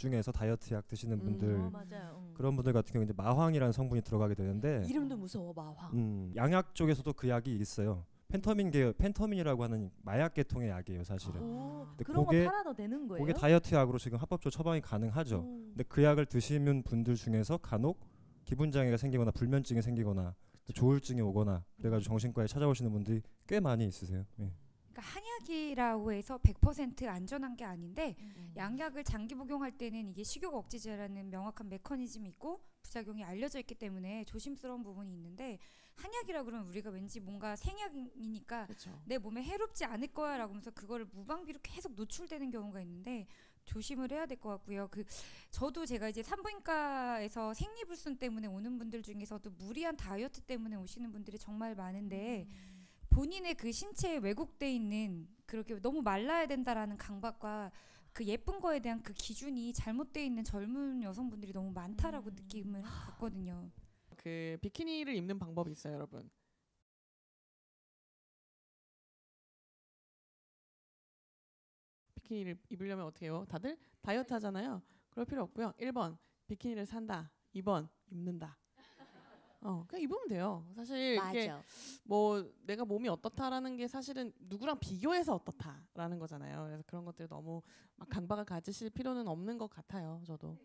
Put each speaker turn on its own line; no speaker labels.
중에서 다이어트 약 드시는
음.
분들
어. 음.
그런 분들 같은 경우 이제 마황이라는 성분이 들어가게 되는데
이름도 무서워 마황.
음, 양약 쪽에서도 그 약이 있어요. 펜터민 계 펜터민이라고 하는 마약 계통의 약이에요, 사실은.
오,
근데
그런
그게-
거 팔아도 되는 거예요?
그게 다이어트 약으로 지금 합법적으로 처방이 가능하죠.
음.
근데 그 약을 드시는 분들 중에서 간혹 기분 장애가 생기거나 불면증이 생기거나 또 조울증이 오거나 그래가지고 정신과에 찾아오시는 분들이 꽤 많이 있으세요. 예.
그러니까 한약이라고 해서 100% 안전한 게 아닌데
음.
양약을 장기 복용할 때는 이게 식욕 억제제라는 명확한 메커니즘이 있고 부작용이 알려져 있기 때문에 조심스러운 부분이 있는데 한약이라 그러면 우리가 왠지 뭔가 생약이니까
그렇죠.
내 몸에 해롭지 않을 거야라고 하면서 그거를 무방비로 계속 노출되는 경우가 있는데 조심을 해야 될 것 같고요. 그 저도 제가 이제 산부인과에서 생리불순 때문에 오는 분들 중에서도 무리한 다이어트 때문에 오시는 분들이 정말 많은데 본인의 그 신체에 왜곡돼 있는 그렇게 너무 말라야 된다라는 강박과 그 예쁜 거에 대한 그 기준이 잘못돼 있는 젊은 여성분들이 너무 많다라고 느낌을 갖거든요.
그 비키니를 입는 방법이 있어요, 여러분. 비키니를 입으려면 어떻게 해요? 다들 다이어트 하잖아요. 그럴 필요 없고요. 1번 비키니를 산다. 2번 입는다. 어, 그냥 입으면 돼요. 사실 이게
맞아.
뭐 내가 몸이 어떻다라는 게 사실은 누구랑 비교해서 어떻다라는 거잖아요. 그래서 그런 것들 너무 막 강박을 가지실 필요는 없는 것 같아요. 저도.